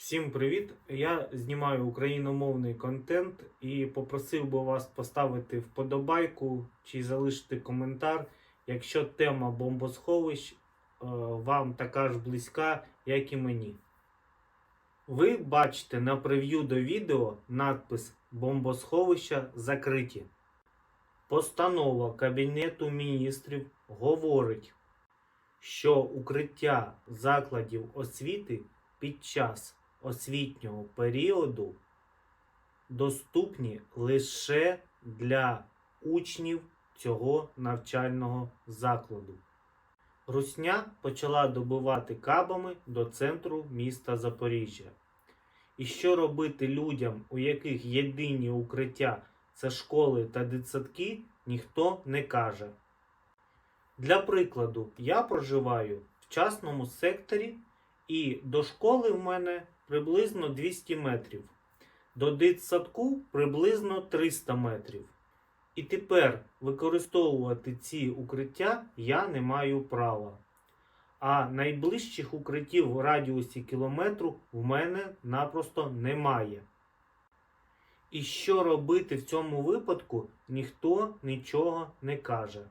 Всім привіт! Я знімаю україномовний контент і попросив би вас поставити вподобайку чи залишити коментар, якщо тема бомбосховищ е, вам така ж близька, як і мені. Ви бачите на прев'ю до відео надпис Бомбосховища закриті. Постанова Кабінету міністрів говорить, що укриття закладів освіти під час освітнього періоду доступні лише для учнів цього навчального закладу. Русня почала добивати кабами до центру міста Запоріжжя. І що робити людям, у яких єдині укриття це школи та дитсадки, ніхто не каже. Для прикладу, я проживаю в частному секторі, і до школи в мене приблизно 200 метрів, до дитсадку приблизно 300 метрів. І тепер використовувати ці укриття я не маю права. А найближчих укриттів в радіусі кілометру в мене напросто немає. І що робити в цьому випадку, ніхто нічого не каже.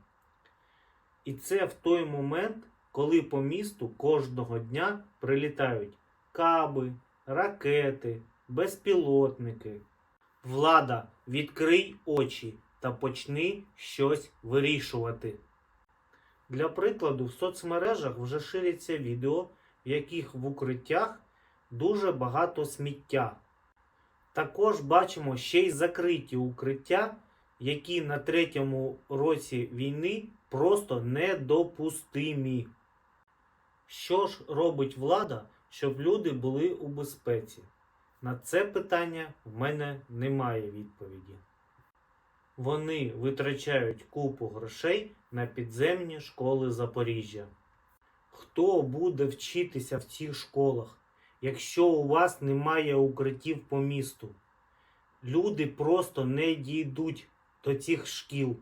І це в той момент, коли по місту кожного дня прилітають каби, ракети, безпілотники. Влада, відкрий очі та почни щось вирішувати. Для прикладу, в соцмережах вже ширяться відео, в яких в укриттях дуже багато сміття. Також бачимо ще й закриті укриття, які на третьому році війни просто недопустимі. Що ж робить влада, щоб люди були у безпеці? На це питання в мене немає відповіді. Вони витрачають купу грошей на підземні школи Запоріжжя. Хто буде вчитися в цих школах, якщо у вас немає укриттів по місту? Люди просто не дійдуть до цих шкіл.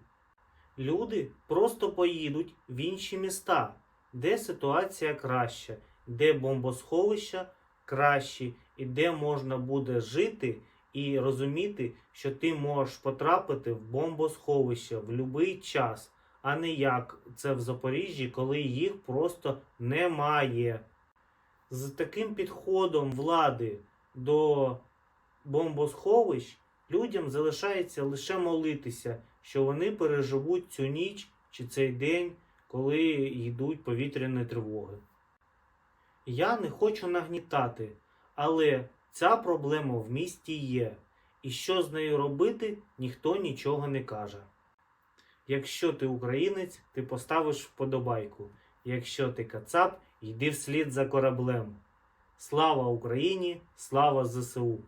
Люди просто поїдуть в інші міста, де ситуація краща, де бомбосховища кращі, і де можна буде жити і розуміти, що ти можеш потрапити в бомбосховище в будь-який час, а не як це в Запоріжжі, коли їх просто немає. З таким підходом влади до бомбосховищ людям залишається лише молитися, що вони переживуть цю ніч чи цей день, коли йдуть повітряні тривоги. Я не хочу нагнітати, але ця проблема в місті є, і що з нею робити, ніхто нічого не каже. Якщо ти українець, ти поставиш вподобайку. Якщо ти кацап, йди вслід за кораблем. Слава Україні! Слава ЗСУ!